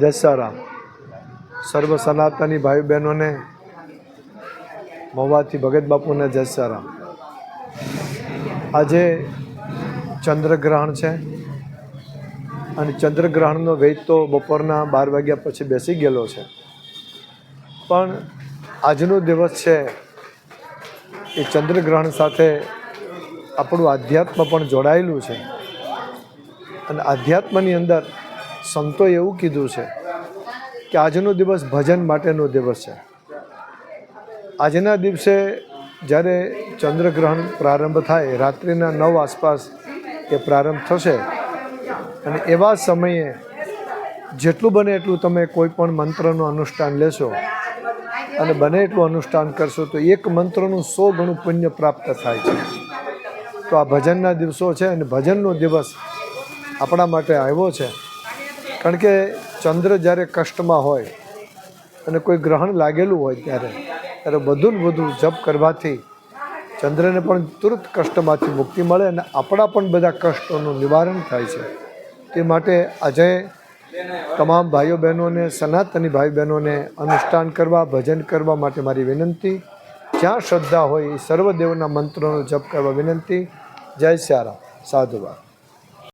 જય સારામ. સર્વ સનાતની ભાઈ બહેનોને મોવાથી ભગત બાપુને જય સારામ. આજે ચંદ્રગ્રહણ છે અને ચંદ્રગ્રહણનો વેદ તો બપોરના બાર વાગ્યા પછી બેસી ગયેલો છે. પણ આજનો દિવસ છે એ ચંદ્રગ્રહણ સાથે આપણું આધ્યાત્મ પણ જોડાયેલું છે. અને આધ્યાત્મની અંદર સંતોએ એવું કીધું છે કે આજનો દિવસ ભજન માટેનો દિવસ છે. આજના દિવસે જ્યારે ચંદ્રગ્રહણ પ્રારંભ થાય, રાત્રિના નવ આસપાસ એ પ્રારંભ થશે. અને એવા સમયે જેટલું બને એટલું તમે કોઈ પણ મંત્રનું અનુષ્ઠાન લેશો. અને બને એટલું અનુષ્ઠાન કરશો તો એક મંત્રનું સો ગણું પુણ્ય પ્રાપ્ત થાય છે. તો આ ભજનના દિવસો છે અને ભજનનો દિવસ આપણા માટે આવ્યો છે. કારણ કે ચંદ્ર જ્યારે કષ્ટમાં હોય અને કોઈ ગ્રહણ લાગેલું હોય ત્યારે ત્યારે વધુ ને વધુ જપ કરવાથી ચંદ્રને પણ તુરંત કષ્ટમાંથી મુક્તિ મળે અને આપણા પણ બધા કષ્ટોનું નિવારણ થાય છે. તે માટે આજે તમામ ભાઈઓ બહેનોને, સનાતની ભાઈ બહેનોને અનુષ્ઠાન કરવા, ભજન કરવા માટે મારી વિનંતી જ્યાં શ્રદ્ધા હોય એ સર્વદેવના મંત્રોનો જપ કરવા વિનંતી. જય શ્યારામ સાધુવાદ.